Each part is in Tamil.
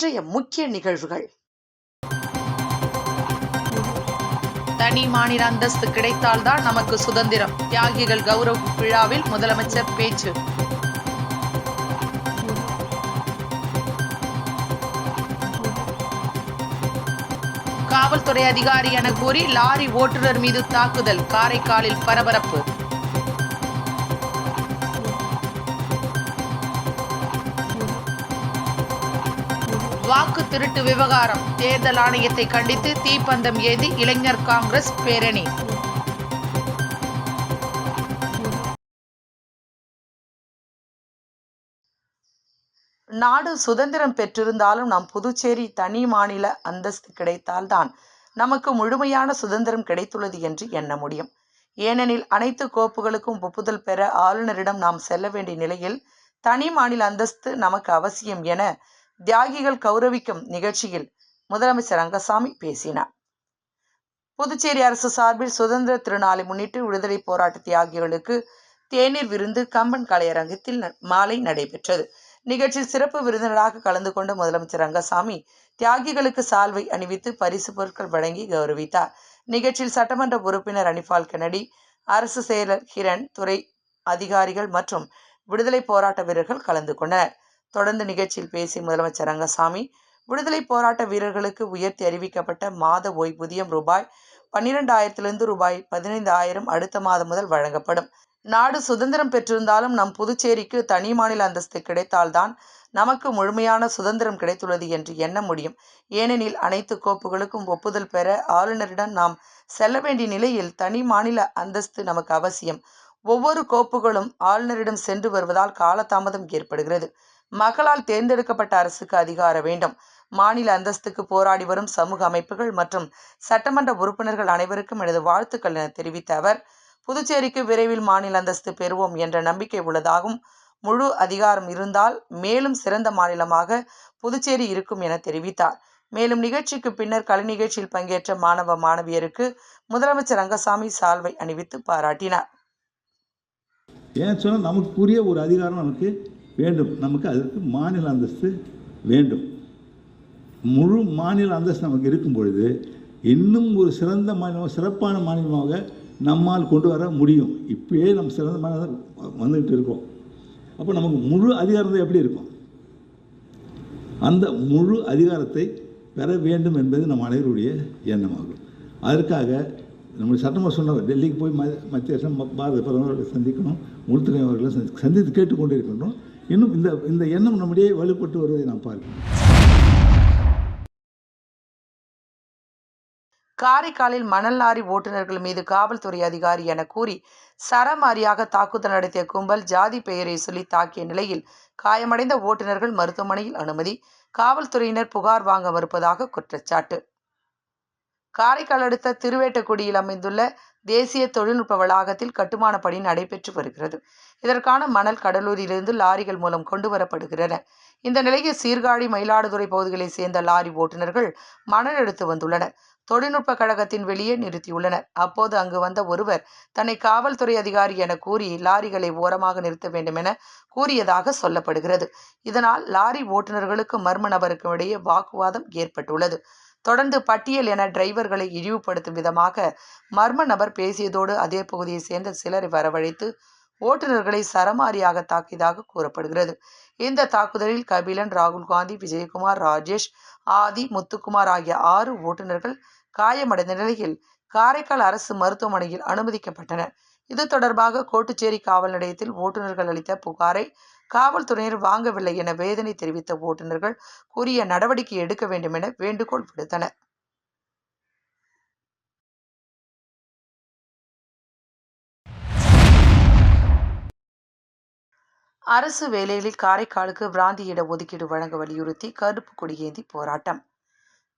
இன்றைய முக்கிய நிகழ்வுகள். தனி மாநில அந்தஸ்து கிடைத்தால்தான் நமக்கு சுதந்திரம். தியாகிகள் கௌரவ விழாவில் முதலமைச்சர் பேச்சு. காவல்துறை அதிகாரி என கூறி லாரி ஓட்டுநர் மீது தாக்குதல் காரைக்காலில் பரபரப்பு. வாக்கு திருட்டு விவகாரம். தேர்தல் ஆணையத்தை கண்டித்து தீப்பந்தம் ஏந்தி இளைஞர் காங்கிரஸ் பேரணி. நாடு சுதந்திரம் பெற்றிருந்தாலும் நம் புதுச்சேரி தனி மாநில அந்தஸ்து கிடைத்தால்தான் நமக்கு முழுமையான சுதந்திரம் கிடைத்துள்ளது என்று எண்ண முடியும். ஏனெனில் அனைத்து கோப்புகளுக்கும் ஒப்புதல் பெற ஆளுநரிடம் நாம் செல்ல வேண்டிய நிலையில் தனி மாநில அந்தஸ்து நமக்கு அவசியம் என தியாகிகள் கௌரவிக்கும் நிகழ்ச்சியில் முதலமைச்சர் ரங்கசாமி பேசினார். புதுச்சேரி அரசு சார்பில் சுதந்திர திருநாளை முன்னிட்டு விடுதலை போராட்ட தியாகிகளுக்கு தேநீர் விருந்து கம்பன் கலையரங்கத்தில் மாலை நடைபெற்றது. நிகழ்ச்சியில் சிறப்பு விருந்தினராக கலந்து கொண்ட முதலமைச்சர் ரங்கசாமி தியாகிகளுக்கு சால்வை அணிவித்து பரிசு பொருட்கள் வழங்கி கௌரவித்தார். நிகழ்ச்சியில் சட்டமன்ற உறுப்பினர் அனிபால் கெனடி அரசு செயலர் கிரண் துறை அதிகாரிகள் மற்றும் விடுதலை போராட்ட வீரர்கள் கலந்து கொண்டனர். தொடர்ந்து நிகழ்ச்சியில் பேசிய முதலமைச்சர் ரங்கசாமி விடுதலை போராட்ட வீரர்களுக்கு உயர்த்தி அறிவிக்கப்பட்ட மாத ஓய்வூதியம் ரூபாய் பன்னிரெண்டாயிரத்திலிருந்து ரூபாய் பதினைந்தாயிரம் அடுத்த மாதம் முதல் வழங்கப்படும். நாடு சுதந்திரம் பெற்றிருந்தாலும் நம் புதுச்சேரிக்கு தனி மாநில அந்தஸ்து கிடைத்தால்தான் நமக்கு முழுமையான சுதந்திரம் கிடைத்துள்ளது என்று எண்ண முடியும். ஏனெனில் அனைத்து கோப்புகளுக்கும் ஒப்புதல் பெற ஆளுநரிடம் நாம் செல்ல வேண்டிய நிலையில் தனி மாநில அந்தஸ்து நமக்கு அவசியம். ஒவ்வொரு கோப்புகளும் ஆளுநரிடம் சென்று வருவதால் காலதாமதம் ஏற்படுகிறது. மக்களால் தேர்ந்தெடுக்கப்பட்ட அரசுக்கு அதிகார வேண்டும். மாநில அந்தஸ்துக்கு போராடி வரும் சமூக அமைப்புகள் மற்றும் சட்டமன்ற உறுப்பினர்கள் அனைவருக்கும் எனது வாழ்த்துக்கள் என தெரிவித்த அவர் புதுச்சேரிக்கு விரைவில் மாநில அந்தஸ்து பெறுவோம் என்ற நம்பிக்கை உள்ளதாகவும் முழு அதிகாரம் இருந்தால் மேலும் சிறந்த மாநிலமாக புதுச்சேரி இருக்கும் என தெரிவித்தார். மேலும் நிகழ்ச்சிக்கு பின்னர் கலை நிகழ்ச்சியில் பங்கேற்ற மாணவ மாணவியருக்கு முதலமைச்சர் ரங்கசாமி சால்வை அணிவித்து பாராட்டினார். ஏன் சொன்னால் நமக்குரிய ஒரு அதிகாரம் நமக்கு வேண்டும். நமக்கு அதற்கு மாநில அந்தஸ்து வேண்டும். முழு மாநில அந்தஸ்து நமக்கு இருக்கும் பொழுது இன்னும் ஒரு சிறந்த மாநிலமாக சிறப்பான மாநிலமாக நம்மால் கொண்டு வர முடியும். இப்பயே நம்ம சிறந்த மாநிலம் வந்துக்கிட்டு இருக்கோம். அப்போ நமக்கு முழு அதிகாரம் எப்படி இருக்கும்? அந்த முழு அதிகாரத்தை பெற வேண்டும் என்பது நம் அனைவருடைய எண்ணமாகும். அதற்காக நம்முடைய சட்டமன்ற சொன்னவர் டெல்லிக்கு போய் ம மத்திய அரசு பாரத பிரதமர்களை சந்திக்கணும் உள்துறை அவர்களை சந்தி சந்தித்து கேட்டுக்கொண்டு இருக்கின்றோம் இன்னும் இந்த இந்த எண்ணம் நம்முடைய வலுப்பட்டு வருவதை நாம் பார்க்கிறோம் காரைக்காலில் மணல் லாரி ஓட்டுநர்கள் மீது காவல்துறை அதிகாரி என கூறி சரமாரியாக தாக்குதல் நடத்திய கும்பல் ஜாதி பெயரை சொல்லி தாக்கிய நிலையில் காயமடைந்த ஓட்டுநர்கள் மருத்துவமனையில் அனுமதி காவல்துறையினர் புகார் வாங்க மறுப்பதாக குற்றச்சாட்டு. காரைக்கால் அடுத்த திருவேட்டக்குடியில் அமைந்துள்ள தேசிய தொழில்நுட்ப வளாகத்தில் கட்டுமான பணி நடைபெற்று வருகிறது. இதற்கான மணல் கடலூரிலிருந்து லாரிகள் மூலம் கொண்டு வரப்படுகிறன இந்த நிலையில் சீர்காழி மயிலாடுதுறை பகுதிகளைச் சேர்ந்த லாரி ஓட்டுநர்கள் மணல் எடுத்து வந்துள்ளனர். தொழில்நுட்ப கழகத்தின் வெளியே நிறுத்தியுள்ளனர். அப்போது அங்கு வந்த ஒருவர் தன்னை காவல்துறை அதிகாரி என கூறி லாரிகளை ஓரமாக நிறுத்த வேண்டும் என கூறியதாக சொல்லப்படுகிறது. இதனால் லாரி ஓட்டுநர்களுக்கும் மர்ம நபருக்கும் இடையே வாக்குவாதம் ஏற்பட்டுள்ளது. தொடர்ந்து பட்டியல் என டிரைவர்களை இழிவுபடுத்தும் விதமாக மர்ம நபர் பேசியதோடு அதே பகுதியைச் சேர்ந்த சிலரை வரவழைத்து ஓட்டுநர்களை சரமாரியாக தாக்கியதாக கூறப்படுகிறது. இந்த தாக்குதலில் கபிலன் ராகுல் காந்தி விஜயகுமார் ராஜேஷ் ஆதி முத்துக்குமார் ஆகிய ஆறு ஓட்டுநர்கள் காயமடைந்த நிலையில் காரைக்கால் அரசு மருத்துவமனையில் அனுமதிக்கப்பட்டனர். இது தொடர்பாக கோட்டுச்சேரி காவல் நிலையத்தில் ஓட்டுநர்கள் அளித்த புகாரை காவல்துறையினர் வாங்கவில்லை என வேதனை தெரிவித்த ஓட்டுநர்கள் கூறிய நடவடிக்கை எடுக்க வேண்டும் என வேண்டுகோள் விடுத்தனர். அரசு வேலைகளில் காரைக்காலுக்கு பிராந்தியிட ஒதுக்கீடு வழங்க வலியுறுத்தி கருப்பு கொடியேந்தி போராட்டம்.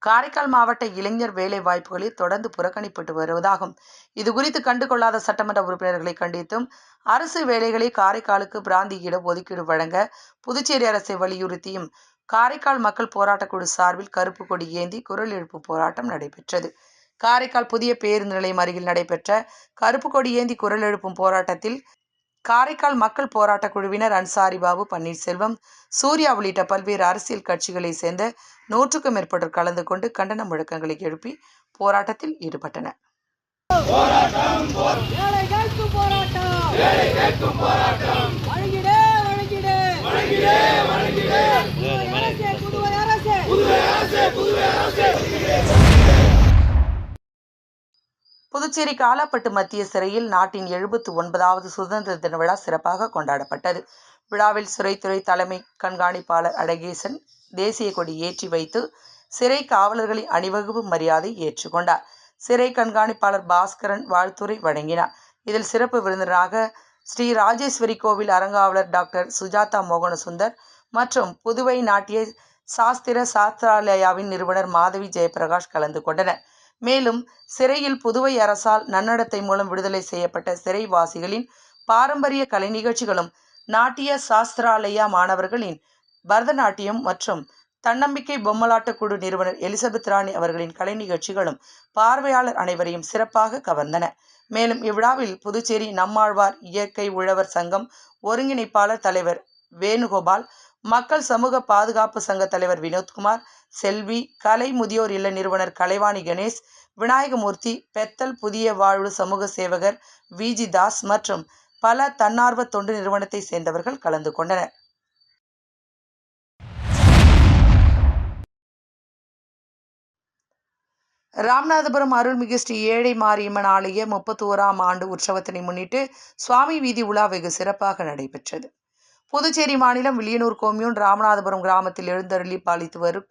காரைக்கால் மாவட்ட இளைஞர் வேலை வாய்ப்புகளில் தொடர்ந்து புறக்கணிப்பட்டு வருவதாகவும் இது குறித்து கண்டுகொள்ளாத சட்டமன்ற உறுப்பினர்களை கண்டித்தும் அரசு வேலைகளை காரைக்காலுக்கு பிராந்தியிட ஒதுக்கீடு வழங்க புதுச்சேரி அரசை வலியுறுத்தியும் காரைக்கால் மக்கள் போராட்டக் குழு சார்பில் கருப்பு கொடி ஏந்தி குரல் எழுப்பு போராட்டம் நடைபெற்றது. காரைக்கால் புதிய பேருந்து நிலையம் அருகில் நடைபெற்ற கருப்பு கொடி ஏந்தி குரல் எழுப்பும் போராட்டத்தில் காரைக்கால் மக்கள் போராட்ட குழுவினர் அன்சாரி பாபு பன்னீர்செல்வம் சூர்யா உள்ளிட்ட பல்வேறு அரசியல் கட்சிகளைச் சேர்ந்த நூற்றுக்கும் மேற்பட்டோர் கலந்து கொண்டு கண்டன முழக்கங்களை எழுப்பி போராட்டத்தில் ஈடுபட்டனர். ஏழை கேட்கும் போராட்டம். ஏழை கேட்கும் போராட்டம். வழங்கிடே வழங்கிடே. வழங்கிடே வழங்கிடே. புதுவை அரசே புதுவை அரசே. புதுச்சேரி காலாப்பட்டு மத்திய சிறையில் நாட்டின் எழுபத்து ஒன்பதாவது சுதந்திர தின விழா சிறப்பாக கொண்டாடப்பட்டது. விழாவில் சிறைத்துறை தலைமை கண்காணிப்பாளர் அழகேசன் தேசிய கொடி ஏற்றி வைத்து சிறை காவலர்களின் அணிவகுப்பு மரியாதை ஏற்றுக்கொண்டார். சிறை கண்காணிப்பாளர் பாஸ்கரன் வாழ்த்துரை வழங்கினார். இதில் சிறப்பு விருந்தினராக ஸ்ரீ ராஜேஸ்வரி கோவில் அறங்காவலர் டாக்டர் சுஜாதா மோகனசுந்தர் மற்றும் புதுவை நாட்டிய சாஸ்திர சாஸ்திராலயாவின் நிறுவனர் மாதவி ஜெயபிரகாஷ் கலந்து கொண்டனர். மேலும் சிறையில் புதுவை அரசால் நன்னடத்தை மூலம் விடுதலை செய்யப்பட்ட சிறைவாசிகளின் பாரம்பரிய கலை நிகழ்ச்சிகளும் நாட்டிய சாஸ்திராலயா மாணவர்களின் பரதநாட்டியம் மற்றும் தன்னம்பிக்கை பொம்மலாட்ட குழு நிறுவனர் எலிசபெத் ராணி அவர்களின் கலை நிகழ்ச்சிகளும் பார்வையாளர் அனைவரையும் சிறப்பாக கவர்ந்தன. மேலும் இவ்விழாவில் புதுச்சேரி நம்மாழ்வார் இயற்கை உழவர் சங்கம் ஒருங்கிணைப்பாளர் தலைவர் வேணுகோபால் மக்கள் சமூக பாதுகாப்பு சங்க தலைவர் வினோத்குமார் செல்வி கலை முதியோர் இல்ல நிறுவனர் கலைவாணி கணேஷ் விநாயகமூர்த்தி பெத்தல் புதிய வாழ்வு சமூக சேவகர் விஜி தாஸ் மற்றும் பல தன்னார்வ தொண்டு நிறுவனத்தை சேர்ந்தவர்கள் கலந்து கொண்டனர். ராமநாதபுரம் அருள்மிகு ஸ்ரீ ஏழை மாரியம்மன் ஆலய முப்பத்தோராம் ஆண்டு உற்சவத்தினை முன்னிட்டு சுவாமி வீதி உலா வெகு சிறப்பாக நடைபெற்றது. புதுச்சேரி மாநிலம் வில்லியனூர் கோமியூன் ராமநாதபுரம் கிராமத்தில் எழுந்தருளி பாலித்து வரும்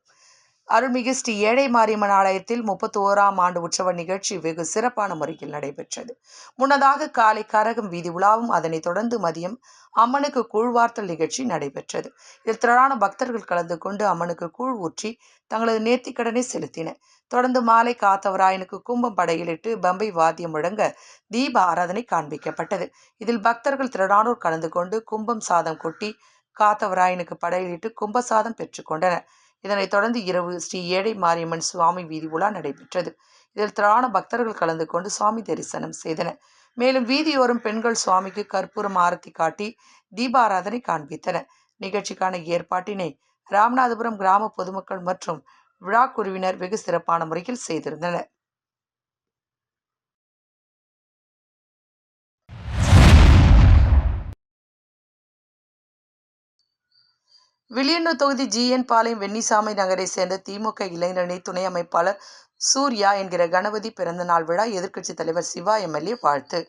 அருள்மிகு ஸ்ரீ ஏழை மாரியம்மன் ஆலயத்தில் முப்பத்தி ஓராம் ஆண்டு உற்சவ நிகழ்ச்சி வெகு சிறப்பான முறையில் நடைபெற்றது. முன்னதாக காலை கரகம் வீதி உலாவும் அதனைத் தொடர்ந்து மதியம் அம்மனுக்கு கூழ்வார்த்தல் நிகழ்ச்சி நடைபெற்றது. இதில் திரளான பக்தர்கள் கலந்து கொண்டு அம்மனுக்கு கூழ் ஊற்றி தங்களது நேர்த்திக்கடனை செலுத்தினர். தொடர்ந்து மாலை காத்தவராயனுக்கு கும்பம் படையிலிட்டு பம்பை வாத்தியம் முழங்க தீப ஆராதனை காண்பிக்கப்பட்டது. இதில் பக்தர்கள் திரளானோர் கலந்து கொண்டு கும்பம் சாதம் கொட்டி காத்தவராயனுக்கு படையிலிட்டு கும்ப சாதம் பெற்றுக்கொண்டனர் இதனைத் தொடர்ந்து இரவு ஸ்ரீ ஏழை மாரியம்மன் சுவாமி வீதி உலா நடைபெற்றது. இதில் திரளான பக்தர்கள் கலந்து கொண்டு சுவாமி தரிசனம் செய்தனர். மேலும் வீதியோரம் பெண்கள் சுவாமிக்கு கற்பூரம் ஆரத்தி காட்டி தீபாராதனை காண்பித்தனர். நிகழ்ச்சிக்கான ஏற்பாட்டினை ராமநாதபுரம் கிராம பொதுமக்கள் மற்றும் விழா குழுவினர் வெகு சிறப்பான முறையில் செய்திருந்தனர். வில்லியனூர் தொகுதி ஜிஎன் பாளையம் வெண்ணிசாமி நகரை சேர்ந்த திமுக இளைஞரணி துணை அமைப்பாளர் சூர்யா என்கிற கணபதி பிறந்தநாள் விழா எதிர்க்கட்சித் தலைவர் சிவா எம்எல்ஏ வாழ்த்து.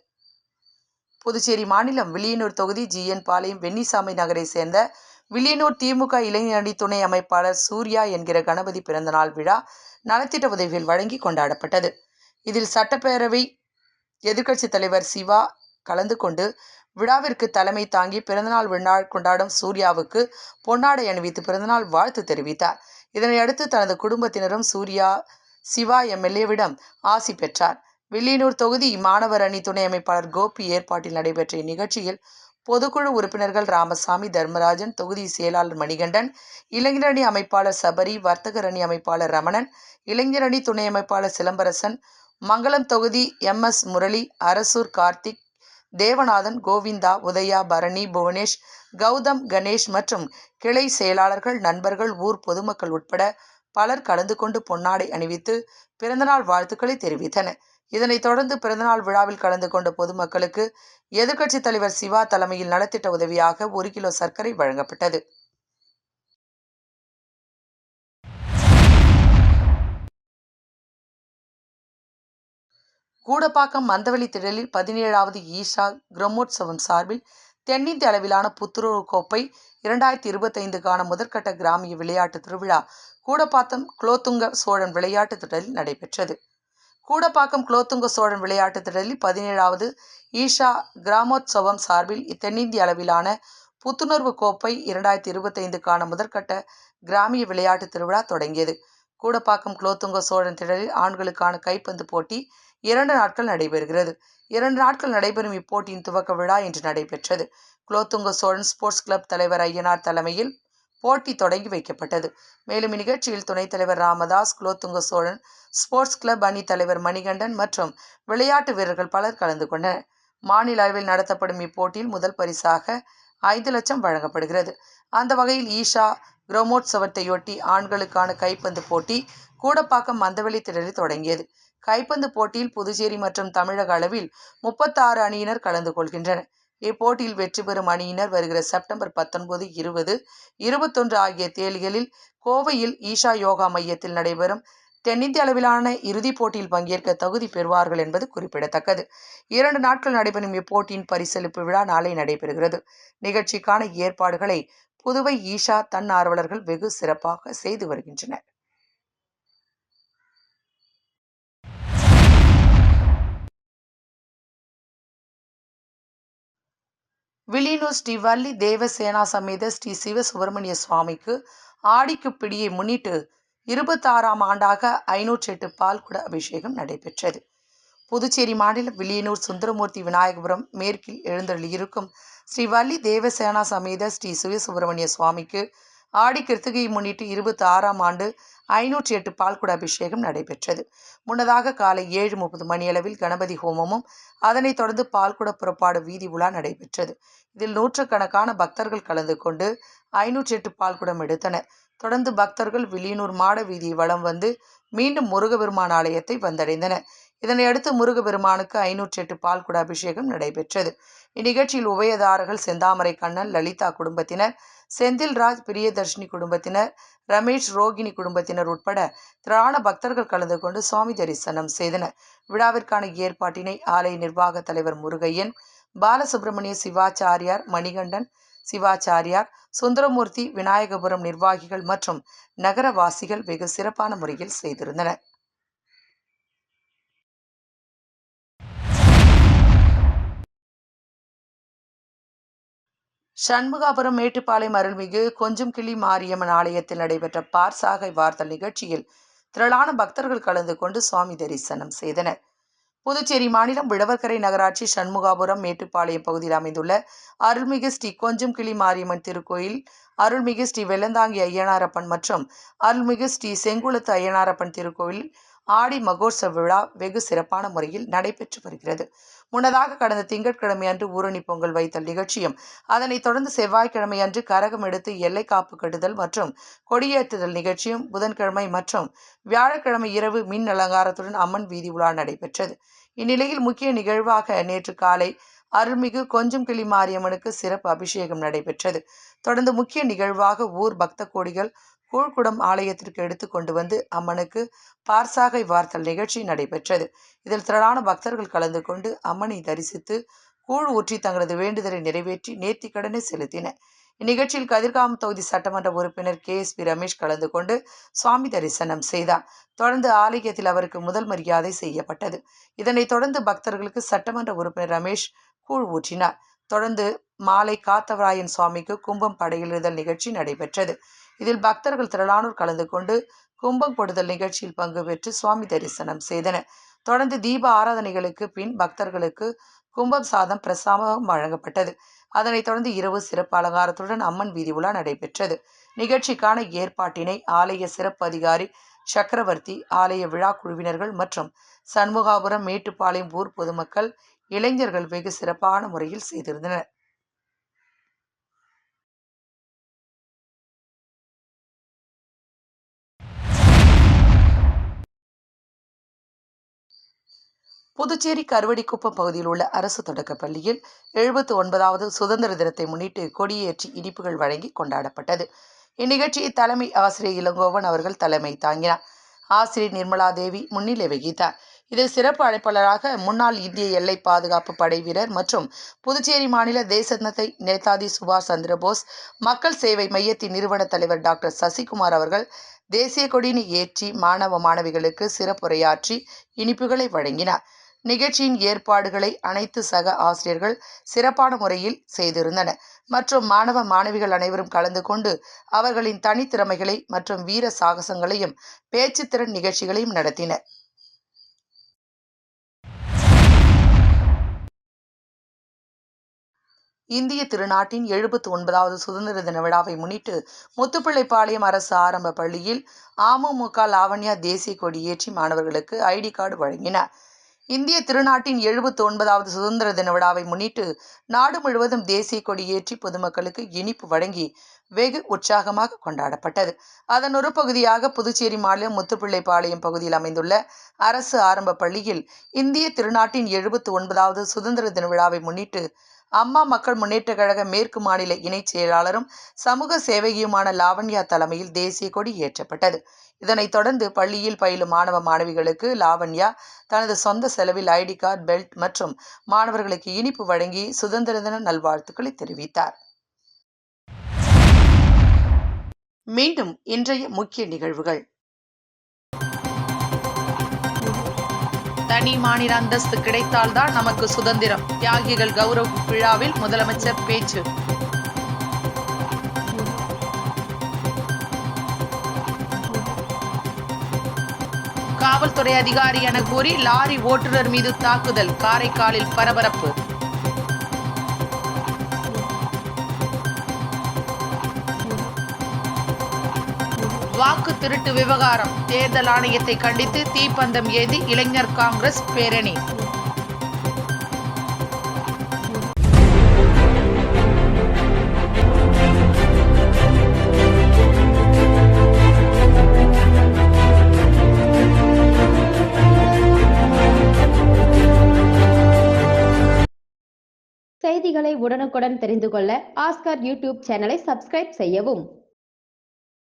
புதுச்சேரி மாநிலம் வில்லியனூர் தொகுதி ஜிஎன் பாளையம் வெண்ணிசாமி நகரை சேர்ந்த வில்லியனூர் திமுக இளைஞரணி துணை அமைப்பாளர் சூர்யா என்கிற கணபதி பிறந்தநாள் விழா நலத்திட்ட உதவிகள் வழங்கி கொண்டாடப்பட்டது. இதில் சட்டப்பேரவை எதிர்க்கட்சித் தலைவர் சிவா கலந்து கொண்டு விழாவிற்கு தலைமை தாங்கி பிறந்தநாள் விழா கொண்டாடும் சூர்யாவுக்கு பொன்னாடை அணிவித்து பிறந்தநாள் வாழ்த்து தெரிவித்தார். இதனையடுத்து தனது குடும்பத்தினரும் சூர்யா சிவா எம்எல்ஏவிடம் ஆசி பெற்றார். வில்லியனூர் தொகுதி மாணவர் அணி துணை அமைப்பாளர் கோபி ஏற்பாட்டில் நடைபெற்ற இந்நிகழ்ச்சியில் பொதுக்குழு உறுப்பினர்கள் ராமசாமி தர்மராஜன் தொகுதி செயலாளர் மணிகண்டன் இளைஞரணி அமைப்பாளர் சபரி வர்த்தகர் அணி அமைப்பாளர் ரமணன் இளைஞரணி துணை அமைப்பாளர் சிலம்பரசன் மங்களம் தொகுதி எம் எஸ் முரளி அரசூர் கார்த்திக் தேவநாதன் கோவிந்தா உதயா பரணி புவனேஷ் கௌதம் கணேஷ் மற்றும் கிளை செயலாளர்கள் நண்பர்கள் ஊர் பொதுமக்கள் உட்பட பலர் கலந்து கொண்டு பொன்னாடை அணிவித்து பிறந்தநாள் வாழ்த்துக்களை தெரிவித்தனர். இதனைத் தொடர்ந்து பிறந்தநாள் விழாவில் கலந்து கொண்ட பொதுமக்களுக்கு எதிர்க்கட்சித் தலைவர் சிவா தலைமையில் நலத்திட்ட உதவியாக ஒரு கிலோ சர்க்கரை வழங்கப்பட்டது. கூடப்பாக்கம் மந்தவெளி திடலில் பதினேழாவது ஈஷா கிரமோற்சவம் சார்பில் தென்னிந்திய அளவிலான புத்துணர்வு கோப்பை இரண்டாயிரத்தி இருபத்தைந்துக்கான முதற்கட்ட கிராமிய விளையாட்டு திருவிழா கூடப்பாக்கம் குலோத்துங்க சோழன் விளையாட்டு திடலில் நடைபெற்றது. கூடப்பாக்கம் குலோத்துங்க சோழன் விளையாட்டு திடலில் பதினேழாவது ஈஷா கிராமோற்சவம் சார்பில் தென்னிந்திய அளவிலான புத்துணர்வு கோப்பை இரண்டாயிரத்தி இருபத்தைந்துக்கான முதற்கட்ட கிராமிய விளையாட்டு திருவிழா தொடங்கியது. கூடப்பாக்கம் குலோத்துங்க சோழன் திடலில் ஆண்களுக்கான கைப்பந்து போட்டி இரண்டு நாட்கள் நடைபெறுகிறது. இரண்டு நாட்கள் நடைபெறும் இப்போட்டியின் துவக்க விழா இன்று நடைபெற்றது. குலோத்துங்க சோழன் ஸ்போர்ட்ஸ் கிளப் தலைவர் ஐயனார் தலைமையில் போட்டி தொடங்கி வைக்கப்பட்டது. மேலும் இந்நிகழ்ச்சியில் துணைத் தலைவர் ராமதாஸ் குலோத்துங்க சோழன் ஸ்போர்ட்ஸ் கிளப் அணி தலைவர் மணிகண்டன் மற்றும் விளையாட்டு வீரர்கள் பலர் கலந்து கொண்டனர். மாநில அளவில் நடத்தப்படும் இப்போட்டியில் முதல் பரிசாக ஐந்து லட்சம் வழங்கப்படுகிறது. அந்த வகையில் ஈஷா கிரமோற்சவத்தையொட்டி ஆண்களுக்கான கைப்பந்து போட்டி கூடப்பாக்கம் மந்தவெளி திடலில் தொடங்கியது. கைப்பந்து போட்டியில் புதுச்சேரி மற்றும் தமிழக அளவில் முப்பத்தாறு அணியினர் கலந்து கொள்கின்றனர். இப்போட்டியில் வெற்றி பெறும் அணியினர் வருகிற செப்டம்பர் பத்தொன்பது இருபது இருபத்தொன்று ஆகிய தேதிகளில் கோவையில் ஈஷா யோகா மையத்தில் நடைபெறும் தென்னிந்திய அளவிலான இறுதிப் போட்டியில் பங்கேற்க தகுதி பெறுவார்கள் என்பது குறிப்பிடத்தக்கது. இரண்டு நாட்கள் நடைபெறும் இப்போட்டியின் பரிசளிப்பு விழா நாளை நடைபெறுகிறது. நிகழ்ச்சிக்கான ஏற்பாடுகளை புதுவை ஈஷா தன்னார்வலர்கள் வெகு சிறப்பாக செய்து வருகின்றனர். வில்லியனூர் ஸ்ரீ வள்ளி தேவசேனா சமேத ஸ்ரீ சிவ சுப்பிரமணிய சுவாமிக்கு ஆடிக்கு பிடியை முன்னிட்டு இருபத்தாறாம் ஆண்டாக ஐநூற்றி எட்டு பால்குட அபிஷேகம் நடைபெற்றது. புதுச்சேரி மாநிலம் வில்லியனூர் சுந்தரமூர்த்தி விநாயகபுரம் மேற்கில் எழுந்தருளியிருக்கும் ஸ்ரீ வள்ளி தேவசேனா சமேத ஸ்ரீ சிவ சுப்பிரமணிய சுவாமிக்கு ஆடி கிருத்திகையை முன்னிட்டு இருபத்தி ஆறாம் ஆண்டு ஐநூற்றி எட்டு பால்குட அபிஷேகம் நடைபெற்றது. முன்னதாக காலை ஏழு முப்பது மணியளவில் கணபதி ஹோமமும் அதனைத் தொடர்ந்து பால்குட புறப்பாடு வீதி உலா நடைபெற்றது. இதில் நூற்றுக்கணக்கான பக்தர்கள் கலந்து கொண்டு ஐநூற்றி எட்டு பால்குடம் எடுத்தனர். தொடர்ந்து பக்தர்கள் வில்லியனூர் மாட வீதியை வலம் வந்து மீண்டும் முருகபெருமான் ஆலயத்தை வந்தடைந்தனர். இதனையடுத்து முருகபெருமானுக்கு ஐநூற்றி எட்டு பால்குட அபிஷேகம் நடைபெற்றது. இந்நிகழ்ச்சியில் உபயதாரர்கள் செந்தாமரை கண்ணன் லலிதா குடும்பத்தினர் செந்தில்ராஜ் பிரியதர்ஷினி குடும்பத்தினர் ரமேஷ் ரோகிணி குடும்பத்தினர் உட்பட திரளான பக்தர்கள் கலந்து கொண்டு சுவாமி தரிசனம் செய்தனர். விழாவிற்கான ஏற்பாட்டினை ஆலய நிர்வாக தலைவர் முருகையன் பாலசுப்பிரமணிய சிவாச்சாரியார் மணிகண்டன் சிவாச்சாரியார் சுந்தரமூர்த்தி விநாயகபுரம் நிர்வாகிகள் மற்றும் நகரவாசிகள் வெகு சிறப்பான முறையில் செய்திருந்தனர். சண்முகாபுரம் மேட்டுப்பாளையம் அருள்மிகு கொஞ்சம் கிளி மாரியம்மன் ஆலயத்தில் நடைபெற்ற பார்சாகை வார்த்தல் நிகழ்ச்சியில் திரளான பக்தர்கள் கலந்து கொண்டு சுவாமி தரிசனம் செய்தனர். புதுச்சேரி மாநிலம் விழவர்கரை நகராட்சி சண்முகாபுரம் மேட்டுப்பாளையம் பகுதியில் அமைந்துள்ள அருள்மிகு ஸ்ரீ கொஞ்சம் கிளி மாரியம்மன் திருக்கோயில் அருள்மிகு ஸ்ரீ வெள்ளந்தாங்கி ஐயனாரப்பன் மற்றும் அருள்மிகு ஸ்ரீ செங்குளத்து ஐயனாரப்பன் திருக்கோயில் ஆடி மகோற்சவ விழா வெகு சிறப்பான முறையில் நடைபெற்று வருகிறது. முன்னதாக கடந்த திங்கட்கிழமை அன்று ஊரணி பொங்கல் வைத்தல் நிகழ்ச்சியும் அதனைத் தொடர்ந்து செவ்வாய்க்கிழமை அன்று கரகம் எடுத்து எல்லை காப்பு கட்டுதல் மற்றும் கொடியேற்றுதல் நிகழ்ச்சியும் புதன்கிழமை மற்றும் வியாழக்கிழமை இரவு மின் அலங்காரத்துடன் அம்மன் வீதி உலா நடைபெற்றது. இந்நிலையில் முக்கிய நிகழ்வாக நேற்று காலை அருள்மிகு கொஞ்சம் கிளி மாரியம்மனுக்கு சிறப்பு அபிஷேகம் நடைபெற்றது. தொடர்ந்து முக்கிய நிகழ்வாக ஊர் பக்த கோடிகள் கூழ்குடம் ஆலயத்திற்கு எடுத்து கொண்டு வந்து அம்மனுக்கு பார்சாகை வார்த்தல் நிகழ்ச்சி நடைபெற்றது. இதில் திரளான பக்தர்கள் கலந்து கொண்டு அம்மனை தரிசித்து கூழ் ஊற்றி தங்களது வேண்டுதலை நிறைவேற்றி நேர்த்திக்கடனை செலுத்தினர். இந்நிகழ்ச்சியில் கதிர்காமம் தொகுதி சட்டமன்ற உறுப்பினர் கே. எஸ். பி. ரமேஷ் கலந்து கொண்டு சுவாமி தரிசனம் செய்தார். தொடர்ந்து ஆலயத்தில் அவருக்கு முதல் மரியாதை செய்யப்பட்டது. இதனைத் தொடர்ந்து பக்தர்களுக்கு சட்டமன்ற உறுப்பினர் ரமேஷ் கூழ் ஊற்றினார். தொடர்ந்து மாலை காத்தவராயன் சுவாமிக்கு கும்பம் படையிலிடுதல் நிகழ்ச்சி நடைபெற்றது. இதில் பக்தர்கள் திரளானோர் கலந்து கொண்டு கும்பம் கொடுதல் நிகழ்ச்சியில் பங்கு பெற்று சுவாமி தரிசனம் செய்தனர். தொடர்ந்து தீப ஆராதனைகளுக்கு பின் பக்தர்களுக்கு கும்பம் சாதம் பிரசாதம் வழங்கப்பட்டது. அதனைத் தொடர்ந்து இரவு சிறப்பு அலங்காரத்துடன் அம்மன் வீதி உலா நடைபெற்றது. நிகழ்ச்சிக்கான ஏற்பாட்டினை ஆலய சிறப்பு அதிகாரி சக்கரவர்த்தி ஆலய விழா குழுவினர்கள் மற்றும் சண்முகாபுரம் மேட்டுப்பாளையம் ஊர் பொதுமக்கள் இளைஞர்கள் வெகு சிறப்பான முறையில் செய்திருந்தனர். புதுச்சேரி கருவடிக்குப்பம் பகுதியில் உள்ள அரசு தொடக்கப் பள்ளியில் எழுபத்து ஒன்பதாவது சுதந்திர தினத்தை முன்னிட்டு கொடியேற்றி இனிப்புகள் வழங்கி கொண்டாடப்பட்டது. இந்நிகழ்ச்சியை தலைமை ஆசிரியர் இளங்கோவன் அவர்கள் தலைமை தாங்கினார். ஆசிரியர் நிர்மலா தேவி முன்னிலை வகித்தார். இதில் சிறப்பு அழைப்பாளராக முன்னாள் இந்திய எல்லை பாதுகாப்பு படை வீரர் மற்றும் புதுச்சேரி மாநில தேசத்தை நேதாஜி சுபாஷ் சந்திரபோஸ் மக்கள் சேவை மையத்தின் நிறுவன தலைவர் டாக்டர் சசிகுமார் அவர்கள் தேசிய கொடியினை ஏற்றி மாணவ மாணவிகளுக்கு சிறப்புரையாற்றி இனிப்புகளை வழங்கினார். நிகழ்ச்சியின் ஏற்பாடுகளை அனைத்து சக ஆசிரியர்கள் சிறப்பான முறையில் செய்திருந்தனர். மற்றும் மாணவ மாணவிகள் அனைவரும் கலந்து கொண்டு அவர்களின் தனித்திறமைகளை மற்றும் வீர சாகசங்களையும் பேச்சுத்திறன் நிகழ்ச்சிகளையும் நடத்தினர். இந்திய திருநாட்டின் எழுபத்தி ஒன்பதாவது சுதந்திர தின விழாவை முன்னிட்டு முத்துப்பிள்ளைப்பாளையம் அரசு ஆரம்ப பள்ளியில் அமமுக லாவண்யா தேசிய கொடி ஏற்றி மாணவர்களுக்கு ஐடி கார்டு வழங்கினார். இந்திய திருநாட்டின் எழுபத்தி ஒன்பதாவது சுதந்திர தின விழாவை முன்னிட்டு நாடு முழுவதும் தேசிய கொடி ஏற்றி பொதுமக்களுக்கு இனிப்பு வழங்கி வெகு உற்சாகமாக கொண்டாடப்பட்டது. அதன் ஒரு பகுதியாக புதுச்சேரி மாநிலம் முத்துப்பிள்ளைப்பாளையம் பகுதியில் அமைந்துள்ள அரசு ஆரம்ப பள்ளியில் இந்திய திருநாட்டின் எழுபத்து ஒன்பதாவது சுதந்திர தின விழாவை முன்னிட்டு அம்மா மக்கள் முன்னேற்றக் கழக மேற்கு மாநில இணைச் செயலாளரும் சமூக சேவகியுமான லாவண்யா தலைமையில் தேசிய கொடி ஏற்றப்பட்டது. இதனைத் தொடர்ந்து பள்ளியில் பயிலும் மாணவ மாணவிகளுக்கு லாவண்யா தனது சொந்த செலவில் ஐடி கார்டு பெல்ட் மற்றும் மாணவர்களுக்கு இனிப்பு வழங்கி சுதந்திர தின நல்வாழ்த்துக்களை தெரிவித்தார். மீண்டும் இன்றைய முக்கிய நிகழ்வுகள். தனி மாநில அந்தஸ்து கிடைத்தால்தான் நமக்கு சுதந்திரம். தியாகிகள் கௌரவ விழாவில் முதலமைச்சர் பேச்சு. காவல்துறை அதிகாரி என கூறி லாரி ஓட்டுநர் மீது தாக்குதல் காரைக்காலில் பரபரப்பு. வாக்கு திருட்டு விவகாரம். தேர்தல் ஆணையத்தை கண்டித்து தீப்பந்தம் ஏந்தி இளைஞர் காங்கிரஸ் பேரணி. செய்திகளை உடனுக்குடன் தெரிந்து கொள்ள ஆஸ்கர் யூடியூப் சேனலை சப்ஸ்கிரைப் செய்யவும்.